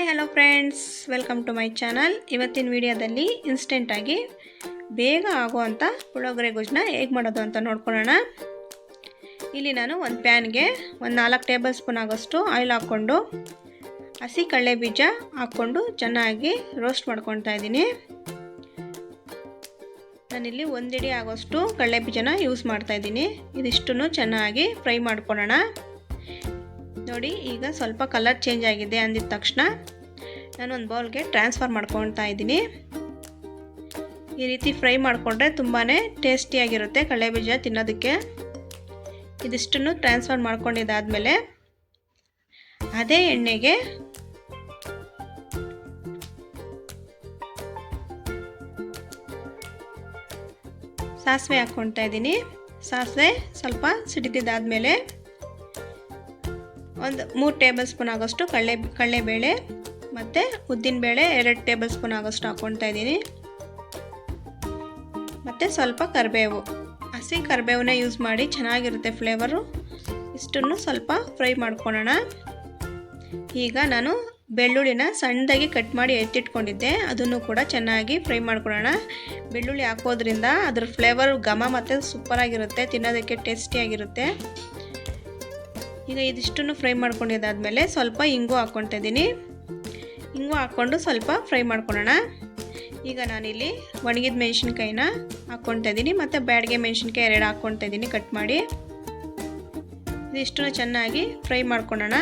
Hi hello friends welcome to my channel ಇವತ್ತಿನ ವಿಡಿಯೋದಲ್ಲಿ ಇನ್ಸ್ಟೆಂಟಾಗಿ ಬೇಗ ಆಗುವಂಥ ಪುಳೋಗರೆ ಗೊಜ್ಜನ್ನ ಹೇಗೆ ಮಾಡೋದು ಅಂತ ನೋಡ್ಕೊಳ್ಳೋಣ. ಇಲ್ಲಿ ನಾನು ಒಂದು ಪ್ಯಾನ್ಗೆ ಒಂದು ನಾಲ್ಕು ಟೇಬಲ್ ಸ್ಪೂನ್ ಆಗೋಷ್ಟು ಆಯಿಲ್ ಹಾಕ್ಕೊಂಡು, ಹಸಿ ಕಡಲೆ ಬೀಜ ಹಾಕ್ಕೊಂಡು ಚೆನ್ನಾಗಿ ರೋಸ್ಟ್ ಮಾಡ್ಕೊತಾ ಇದ್ದೀನಿ. ನಾನಿಲ್ಲಿ ಒಂದಿಡಿ ಆಗೋಷ್ಟು ಕಡಲೆ ಬೀಜನ ಯೂಸ್ ಮಾಡ್ತಾ ಇದ್ದೀನಿ. ಇದಿಷ್ಟನ್ನು ಚೆನ್ನಾಗಿ ಫ್ರೈ ಮಾಡ್ಕೊಳ್ಳೋಣ. ನೋಡಿ, ಈಗ ಸ್ವಲ್ಪ ಕಲರ್ ಚೇಂಜ್ ಆಗಿದೆ ಅಂದಿದ ತಕ್ಷಣ ನಾನು ಒಂದು ಬೌಲ್ಗೆ ಟ್ರಾನ್ಸ್ಫರ್ ಮಾಡ್ಕೊಳ್ತಾ ಇದ್ದೀನಿ. ಈ ರೀತಿ ಫ್ರೈ ಮಾಡಿಕೊಂಡ್ರೆ ತುಂಬಾ ಟೇಸ್ಟಿಯಾಗಿರುತ್ತೆ ಕಡಲೆಬೀಜ ತಿನ್ನೋದಕ್ಕೆ. ಇದಿಷ್ಟನ್ನು ಟ್ರಾನ್ಸ್ಫರ್ ಮಾಡ್ಕೊಂಡಿದ್ದಾದಮೇಲೆ ಅದೇ ಎಣ್ಣೆಗೆ ಸಾಸಿವೆ ಹಾಕ್ಕೊಳ್ತಾ ಇದ್ದೀನಿ. ಸಾಸಿವೆ ಸ್ವಲ್ಪ ಸಿಡಿದಿದ್ದಾದಮೇಲೆ ಒಂದು ಮೂರು ಟೇಬಲ್ ಸ್ಪೂನ್ ಆಗೋಷ್ಟು ಕಡಲೆ ಕಡಲೆಬೇಳೆ ಮತ್ತು ಉದ್ದಿನಬೇಳೆ ಎರಡು ಟೇಬಲ್ ಸ್ಪೂನ್ ಆಗೋಷ್ಟು ಹಾಕ್ಕೊಳ್ತಾ ಇದ್ದೀನಿ. ಮತ್ತು ಸ್ವಲ್ಪ ಕರಿಬೇವು. ಹಸಿ ಕರಿಬೇವನ್ನ ಯೂಸ್ ಮಾಡಿ ಚೆನ್ನಾಗಿರುತ್ತೆ ಫ್ಲೇವರು ಇಷ್ಟನ್ನು ಸ್ವಲ್ಪ ಫ್ರೈ ಮಾಡ್ಕೊಳ್ಳೋಣ ಈಗ ನಾನು ಬೆಳ್ಳುಳ್ಳಿನ ಸಣ್ಣದಾಗಿ ಕಟ್ ಮಾಡಿ ಎತ್ತಿಟ್ಕೊಂಡಿದ್ದೆ. ಅದನ್ನು ಕೂಡ ಚೆನ್ನಾಗಿ ಫ್ರೈ ಮಾಡ್ಕೊಳ್ಳೋಣ ಬೆಳ್ಳುಳ್ಳಿ ಹಾಕೋದ್ರಿಂದ ಅದ್ರ ಫ್ಲೇವರ್ ಘಮ ಮತ್ತು ಸೂಪರಾಗಿರುತ್ತೆ ತಿನ್ನೋದಕ್ಕೆ ಟೇಸ್ಟಿಯಾಗಿರುತ್ತೆ ಈಗ ಇದಿಷ್ಟನ್ನು ಫ್ರೈ ಮಾಡ್ಕೊಂಡಿದ್ದಾದಮೇಲೆ ಸ್ವಲ್ಪ ಇಂಗು ಹಾಕ್ಕೊತಾ ಇದ್ದೀನಿ. ಇಂಗು ಹಾಕ್ಕೊಂಡು ಸ್ವಲ್ಪ ಫ್ರೈ ಮಾಡ್ಕೊಳ್ಳೋಣ. ಈಗ ನಾನಿಲ್ಲಿ ಒಣಗಿದ ಮೆಣಸಿನ್ಕಾಯಿನ ಹಾಕ್ಕೊತಾ ಇದ್ದೀನಿ, ಮತ್ತು ಬ್ಯಾಡಿಗೆ ಮೆಣಸಿನ್ಕಾಯಿ ಎರಡು ಹಾಕ್ಕೊತಾ ಇದ್ದೀನಿ ಕಟ್ ಮಾಡಿ. ಇದಿಷ್ಟು ಚೆನ್ನಾಗಿ ಫ್ರೈ ಮಾಡ್ಕೊಳ್ಳೋಣ.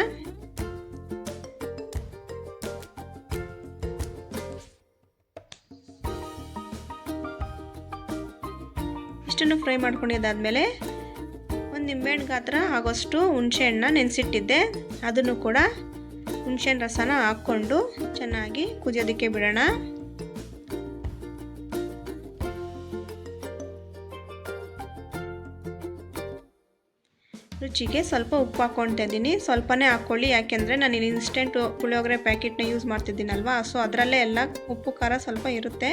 ಇಷ್ಟನ್ನು ಫ್ರೈ ಮಾಡ್ಕೊಂಡಿದ್ದಾದಮೇಲೆ ಒಂದು ನಿಂಬೆಹಣ್ಣು ಗಾತ್ರ ಆಗೋಷ್ಟು ಹುಣಸೆಹಣ್ಣನ್ನ ನೆನೆಸಿಟ್ಟಿದ್ದೆ, ಅದನ್ನು ಕೂಡ ಹುಣಸೆಹಣ್ಣು ರಸನ ಹಾಕ್ಕೊಂಡು ಚೆನ್ನಾಗಿ ಕುದಿಯೋದಕ್ಕೆ ಬಿಡೋಣ. ರುಚಿಗೆ ಸ್ವಲ್ಪ ಉಪ್ಪು ಹಾಕ್ಕೊಳ್ತಾ ಇದ್ದೀನಿ. ಸ್ವಲ್ಪನೇ ಹಾಕ್ಕೊಳ್ಳಿ. ಯಾಕೆಂದರೆ ನಾನು ಇಲ್ಲಿ ಇನ್ಸ್ಟೆಂಟ್ ಪುಳಿಯೋಗರೆ ಪ್ಯಾಕೆಟ್ನ ಯೂಸ್ ಮಾಡ್ತಿದ್ದೀನಲ್ವಾ? ಸೊ ಅದರಲ್ಲೇ ಎಲ್ಲ ಉಪ್ಪು, ಖಾರ ಸ್ವಲ್ಪ ಇರುತ್ತೆ.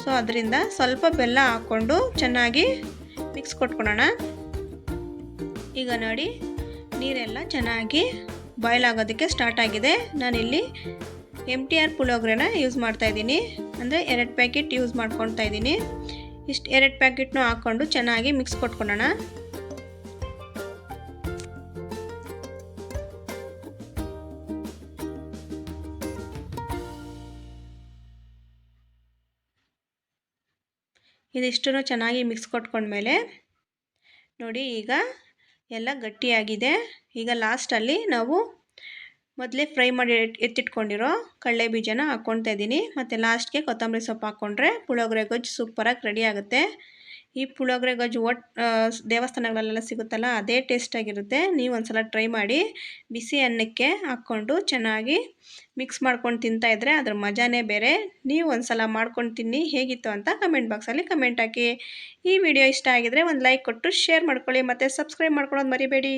ಸೊ ಅದರಿಂದ ಸ್ವಲ್ಪ ಬೆಲ್ಲ ಹಾಕ್ಕೊಂಡು ಚೆನ್ನಾಗಿ ಮಿಕ್ಸ್ ಕೊಟ್ಕೊಳೋಣ. ಈಗ ನೋಡಿ, ನೀರೆಲ್ಲ ಚೆನ್ನಾಗಿ ಬಾಯ್ಲ್ ಆಗೋದಕ್ಕೆ ಸ್ಟಾರ್ಟ್ ಆಗಿದೆ. ನಾನಿಲ್ಲಿ ಎಂ ಟಿ ಆರ್ ಪುಳಿಯೋಗ್ರೆನ ಯೂಸ್ ಮಾಡ್ತಾಯಿದ್ದೀನಿ ಅಂದರೆ ಎರಡು ಪ್ಯಾಕೆಟ್ ಯೂಸ್ ಮಾಡ್ಕೊತಾ ಇದ್ದೀನಿ. ಇಷ್ಟು ಎರಡು ಪ್ಯಾಕೆಟ್ನು ಹಾಕ್ಕೊಂಡು ಚೆನ್ನಾಗಿ ಮಿಕ್ಸ್ ಕೊಟ್ಕೊಳ್ಳೋಣ. ಇದಿಷ್ಟು ಚೆನ್ನಾಗಿ ಮಿಕ್ಸ್ ಕೊಟ್ಕೊಂಡ್ಮೇಲೆ ನೋಡಿ ಈಗ ಎಲ್ಲ ಗಟ್ಟಿಯಾಗಿದೆ. ಈಗ ಲಾಸ್ಟಲ್ಲಿ ನಾವು ಮೊದಲೇ ಫ್ರೈ ಮಾಡಿ ಎತ್ತಿಟ್ಕೊಂಡಿರೋ ಕಡಲೆ ಬೀಜನ ಹಾಕ್ಕೊಳ್ತಾ ಇದ್ದೀನಿ ಮತ್ತು ಲಾಸ್ಟ್ಗೆ ಕೊತ್ತಂಬರಿ ಸೊಪ್ಪು ಹಾಕ್ಕೊಂಡ್ರೆ ಪುಳೋಗ್ರೆ ಗೊಜ್ಜು ಸೂಪರಾಗಿ ರೆಡಿ ಆಗುತ್ತೆ. ಈ ಪುಳಿಯೋಗರೆ ಗಜ್ಜು ಒಟ್ಟು ದೇವಸ್ಥಾನಗಳಲ್ಲೆಲ್ಲ ಸಿಗುತ್ತಲ್ಲ, ಅದೇ ಟೇಸ್ಟಾಗಿರುತ್ತೆ ನೀವು ಒಂದ್ಸಲ ಟ್ರೈ ಮಾಡಿ, ಬಿಸಿ ಅನ್ನಕ್ಕೆ ಹಾಕ್ಕೊಂಡು ಚೆನ್ನಾಗಿ ಮಿಕ್ಸ್ ಮಾಡ್ಕೊಂಡು ತಿಂತಾಯಿದ್ರೆ ಅದ್ರ ಮಜಾನೇ ಬೇರೆ. ನೀವು ಒಂದ್ಸಲ ಮಾಡ್ಕೊಂಡು ತಿನ್ನಿ, ಹೇಗಿತ್ತು ಅಂತ ಕಮೆಂಟ್ ಬಾಕ್ಸಲ್ಲಿ ಕಮೆಂಟ್ ಹಾಕಿ. ಈ ವಿಡಿಯೋ ಇಷ್ಟ ಆಗಿದರೆ ಒಂದು ಲೈಕ್ ಕೊಟ್ಟು ಶೇರ್ ಮಾಡ್ಕೊಳ್ಳಿ ಮತ್ತು ಸಬ್ಸ್ಕ್ರೈಬ್ ಮಾಡ್ಕೊಳ್ಳೋದು ಮರಿಬೇಡಿ.